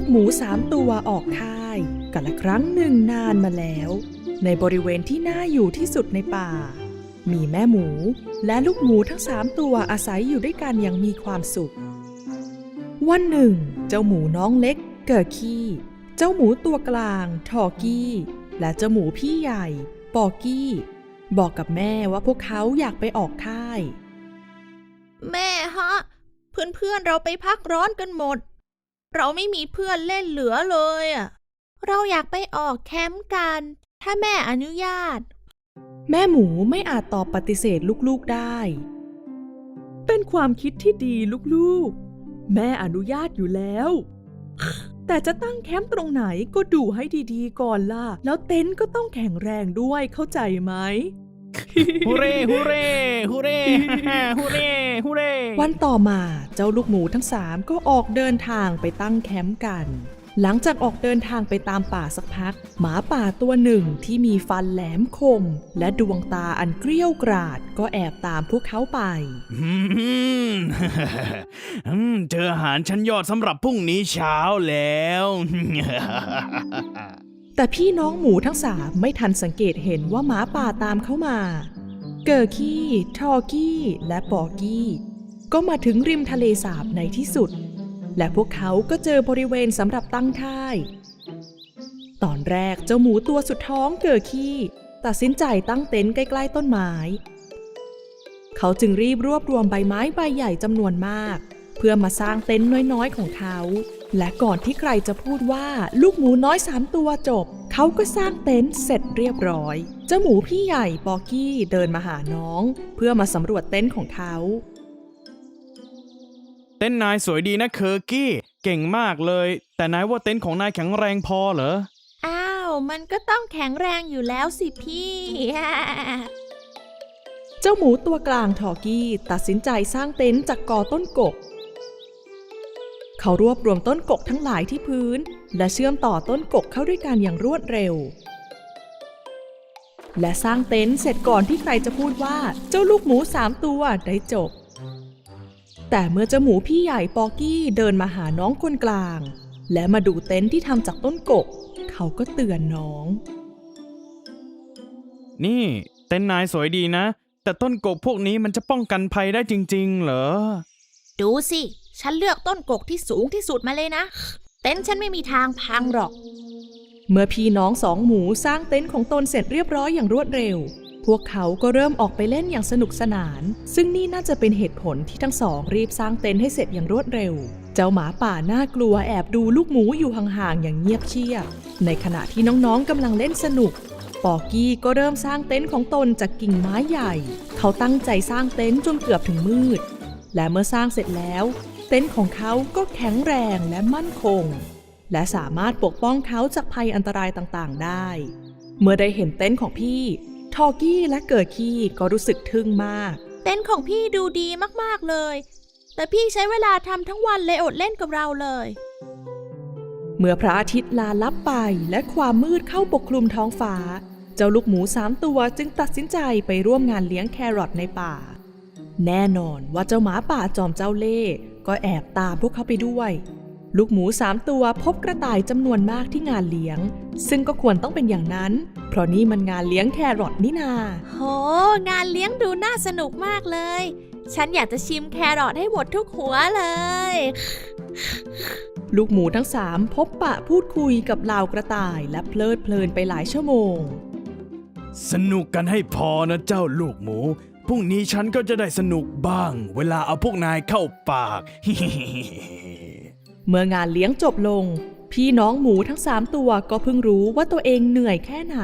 กหมูสามตัวออกค่ายกันละครั้งหนึ่งนานมาแล้ว ในบริเวณที่น่าอยู่ที่สุดในป่า มีแม่หมูและลูกหมูทั้งสามตัวอาศัยอยู่ด้วยกันอย่างมีความสุข วันหนึ่ง เจ้าหมูน้องเล็ก เกิดขี้ เจ้าหมูตัวกลางทอกี้ และเจ้าหมูพี่ใหญ่ปอกี้ บอกกับแม่ว่าพวกเขาอยากไปออกค่าย แม่ฮะ เพื่อนๆเราไปพักร้อนกันหมด เราไม่มีเพื่อนเล่นเหลือเลยอะเราอยากไปออกแคมป์กัน ถ้าแม่อนุญาต แม่หมูไม่อาจตอบปฏิเสธลูกๆได้ เป็นความคิดที่ดีลูกๆ แม่อนุญาตอยู่แล้ว แต่จะตั้งแคมป์ตรงไหนก็ดูให้ดีๆก่อนล่ะ แล้วเต็นท์ก็ต้องแข็งแรงด้วยเข้าใจไหม ฮูเร่ฮูเร่ฮูเร่ฮูเร่ฮูเร่วันต่อมาเจ้าลูกหมูทั้งสามก็ออกเดินทางไปตั้งแคมป์กัน หลังจากออกเดินทางไปตามป่าสักพัก หมาป่าตัวหนึ่งที่มีฟันแหลมคม และดวงตาอันเกรี้ยวกราด ก็แอบตามพวกเขาไปอืมอืมเจออาหารชั้นยอดสำหรับพรุ่งนี้เช้าแล้ว แต่พี่น้องหมูทั้งสามไม่ทันสังเกตเห็นว่าหมาป่าตามเข้ามา เกิร์กี้ ทอกี้ และปอกี้ ก็มาถึงริมทะเลสาบในที่สุด และพวกเขาก็เจอบริเวณสำหรับตั้งค่าย ตอนแรกเจ้าหมูตัวสุดท้องเกิร์กี้ ตัดสินใจตั้งเต็นท์ใกล้ๆต้นไม้ เขาจึงรีบรวบรวมใบไม้ใบใหญ่จำนวนมาก เพื่อมาสร้างเต็นท์น้อยๆของเขา และก่อนที่ใครจะพูดว่าลูกหมูน้อยสามตัวจบ เขาก็สร้างเต็นท์เสร็จเรียบร้อย เจ้าหมูพี่ใหญ่ปอกี้เดินมาหาน้อง เพื่อมาสำรวจเต็นท์ของเขา เต้นท์นายสวยดีนะเคอร์กี้ เก่งมากเลย แต่นายว่าเต็นท์ของนายแข็งแรงพอเหรอ อ้าว มันก็ต้องแข็งแรงอยู่แล้วสิพี่ เจ้าหมูตัวกลางทอกี้ตัดสินใจสร้างเต็นท์จากกอต้นกก เขารวบรวมต้นกกทั้งหลายที่พื้น และเชื่อมต่อต้นกกเข้าด้วยกันอย่างรวดเร็ว และสร้างเต็นท์เสร็จก่อนที่ใครจะพูดว่าเจ้าลูกหมูสามตัวได้จบ แต่เมื่อเจ้าหมูพี่ใหญ่ปอกี้เดินมาหาน้องคนกลาง และมาดูเต็นท์ที่ทำจากต้นกก เขาก็เตือนน้อง นี่เต้นท์นายสวยดีนะ แต่ต้นกกพวกนี้มันจะป้องกันภัยได้จริง ๆ เหรอ ดูสิ ฉันเลือกต้นกกที่สูงที่สุดมาเลยนะ เต็นท์ฉันไม่มีทางพังหรอก เมื่อพี่น้องสองหมูสร้างเต็นท์ของตนเสร็จเรียบร้อยอย่างรวดเร็ว พวกเขาก็เริ่มออกไปเล่นอย่างสนุกสนาน ซึ่งนี่น่าจะเป็นเหตุผลที่ทั้งสองรีบสร้างเต็นท์ให้เสร็จอย่างรวดเร็ว เจ้าหมาป่าน่ากลัวแอบดูลูกหมูอยู่ห่างๆอย่างเงียบเชียบ ในขณะที่น้องๆกำลังเล่นสนุกปอกกี้ก็เริ่มสร้างเต็นท์ของตนจากกิ่งไม้ใหญ่ เขาตั้งใจสร้างเต็นท์จนเกือบถึงมืด และเมื่อสร้างเสร็จแล้ว เต็นท์ของเขาก็แข็งแรงและมั่นคง และสามารถปกป้องเขาจากภัยอันตรายต่างๆ ได้ เมื่อได้เห็นเต็นท์ของพี่ ทอกี้และเกิดขี้ก็รู้สึกทึ่งมาก เต็นท์ของพี่ดูดีมากๆเลย แต่พี่ใช้เวลาทำทั้งวันเลยอดเล่นกับเราเลย เมื่อพระอาทิตย์ลาลับไปและความมืดเข้าปกคลุมท้องฟ้า เจ้าลูกหมูสามตัวจึงตัดสินใจไปร่วมงานเลี้ยงแครอทในป่า แน่นอนว่าเจ้าหมาป่าจอมเจ้าเล่ห์ ก็แอบตามพวกเขาไปด้วย ลูกหมูสามตัวพบกระต่ายจำนวนมากที่งานเลี้ยง ซึ่งก็ควรต้องเป็นอย่างนั้น เพราะนี่มันงานเลี้ยงแครอทนี่นา โห งานเลี้ยงดูน่าสนุกมากเลย ฉันอยากจะชิมแครอทให้หมดทุกหัวเลย ลูกหมูทั้งสามพบปะพูดคุยกับเหล่ากระต่ายและเพลิดเพลินไปหลายชั่วโมง สนุกกันให้พอนะเจ้าลูกหมู พรุ่งนี้ฉันก็จะได้สนุกบ้าง เวลาเอาพวกนายเข้าปาก เมื่องานเลี้ยงจบลง พี่น้องหมูทั้งสามตัวก็เพิ่งรู้ว่าตัวเองเหนื่อยแค่ไหน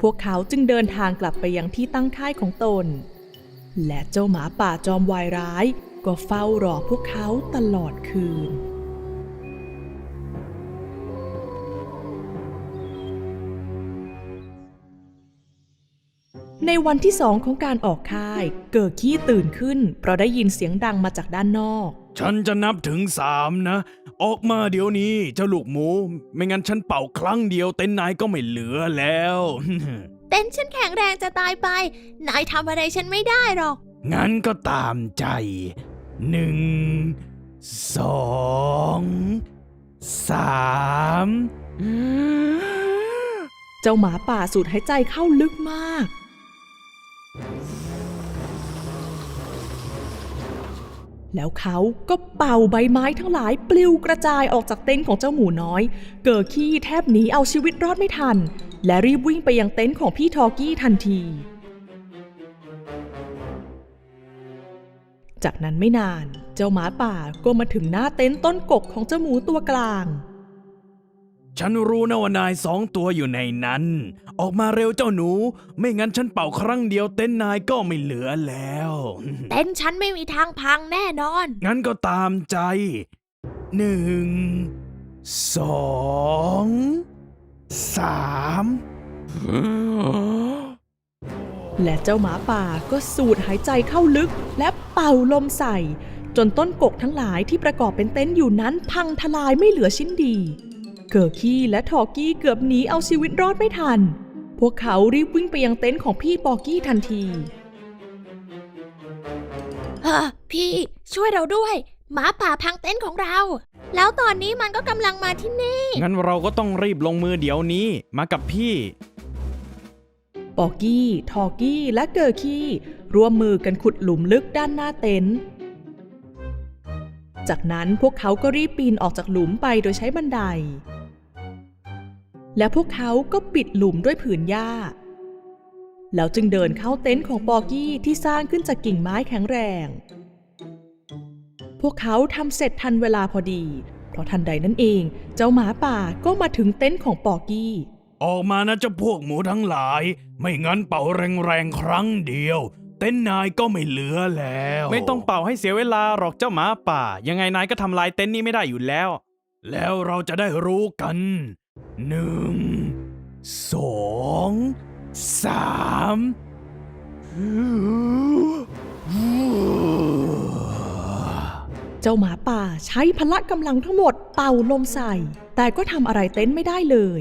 พวกเขาจึงเดินทางกลับไปยังที่ตั้งค่ายของตน และเจ้าหมาป่าจอมวายร้าย ก็เฝ้ารอพวกเขาตลอดคืน ในวันที่สองของการออกค่าย เกิดขี้ตื่นขึ้น เพราะได้ยินเสียงดังมาจากด้านนอก ฉันจะนับถึงสามนะ ออกมาเดี๋ยวนี้เจ้าลูกหมู ไม่งั้นฉันเป่าครั้งเดียวเต็นท์นายก็ไม่เหลือแล้ว เต็นท์ฉันแข็งแรงจะตายไป นายทำอะไรฉันไม่ได้หรอก งั้นก็ตามใจหนึ่งสองสามเจ้าหมาป่าสูดหายใจเข้าลึกมาก แล้วเขาก็เป่าใบไม้ทั้งหลายปลิวกระจายออกจากเต็นท์ของเจ้าหมูน้อย เกิดขี้แทบหนีเอาชีวิตรอดไม่ทัน และรีบวิ่งไปยังเต็นท์ของพี่ทอกี้ทันที จากนั้นไม่นานเจ้าหมาป่าก็มาถึงหน้าเต็นท์ต้นกกของเจ้าหมูตัวกลาง ฉันรู้นะว่านายสองตัวอยู่ในนั้น ออกมาเร็วเจ้าหนู ไม่งั้นฉันเป่าครั้งเดียวเต้นนายก็ไม่เหลือแล้ว เต็นท์ฉันไม่มีทางพังแน่นอน งั้นก็ตามใจหนึ่งสองสามและเจ้าหมาป่าก็สูดหายใจเข้าลึกและเป่าลมใส่ จนต้นกกทั้งหลายที่ประกอบเป็นเต็นท์อยู่นั้นพังทลายไม่เหลือชิ้นดี เกิร์กี้และทอร์กี้เกือบหนีเอาชีวิตรอดไม่ทัน พวกเขารีบวิ่งไปยังเต็นท์ของพี่ปอกี้ทันทีเฮ้อพี่ช่วยเราด้วย หมาป่าพังเต็นท์ของเรา แล้วตอนนี้มันก็กำลังมาที่นี่ งั้นเราก็ต้องรีบลงมือเดี๋ยวนี้ มากับพี่ ปอกี้ ทอร์กี้และเกิร์กี้ร่วมมือกันขุดหลุมลึกด้านหน้าเต็นท์จากนั้นพวกเขาก็รีบปีนออกจากหลุมไปโดยใช้บันได และพวกเขาก็ปิดหลุมด้วยผืนหญ้า แล้วจึงเดินเข้าเต็นท์ของปอกี้ที่สร้างขึ้นจากกิ่งไม้แข็งแรง พวกเขาทำเสร็จทันเวลาพอดี เพราะทันใดนั้นเองเจ้าหมาป่าก็มาถึงเต็นท์ของปอกี้ ออกมานะเจ้าพวกหมูทั้งหลาย ไม่งั้นเป่าแรงๆครั้งเดียว เต้นนายก็ไม่เหลือแล้ว ไม่ต้องเป่าให้เสียเวลาหรอกเจ้าหมาป่า ยังไงนายก็ทำลายเต็นท์นี้ไม่ได้อยู่แล้ว แล้วเราจะได้รู้กัน หนึ่งสองสามเจ้าหมาป่าใช้พละกำลังทั้งหมดเป่าลมใส่ แต่ก็ทำอะไรเต็นท์ไม่ได้เลย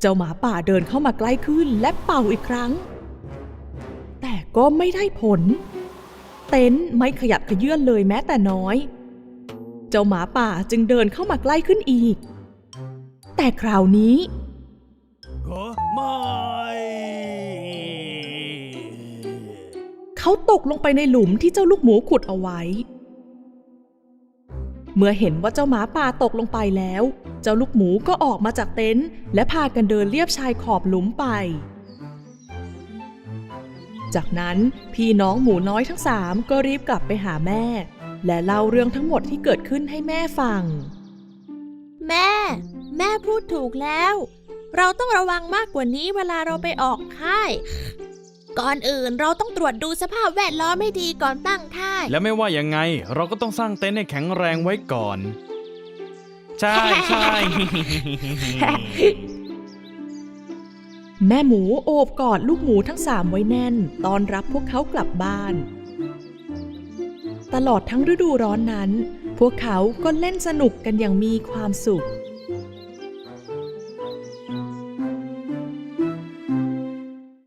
เจ้าหมาป่าเดินเข้ามาใกล้ขึ้นและเป่าอีกครั้ง แต่ก็ไม่ได้ผล เต็นท์ไม่ขยับขยื่นเลยแม้แต่น้อย เจ้าหมาป่าจึงเดินเข้ามาใกล้ขึ้นอีก แต่คราวนี้เฮ้อไม่เขาตกลงไปในหลุมที่เจ้าลูกหมูขุดเอาไว้ เมื่อเห็นว่าเจ้าหมาป่าตกลงไปแล้ว เจ้าลูกหมูก็ออกมาจากเต็นท์และพากันเดินเลียบชายขอบหลุมไป จากนั้นพี่น้องหมูน้อยทั้งสามก็รีบกลับไปหาแม่ และเล่าเรื่องทั้งหมดที่เกิดขึ้นให้แม่ฟัง แม่ แม่พูดถูกแล้ว เราต้องระวังมากกว่านี้เวลาเราไปออกค่าย ก่อนอื่นเราต้องตรวจดูสภาพแวดล้อมให้ดีก่อนตั้งค่าย แล้วไม่ว่ายังไง เราก็ต้องสร้างเต็นท์ให้แข็งแรงไว้ก่อน ใช่ใช่ แม่หมูโอบกอดลูกหมูทั้งสามไว้แน่นตอนรับพวกเขากลับบ้าน ตลอดทั้งฤดูร้อนนั้น พวกเขาก็เล่นสนุกกันอย่างมีความสุข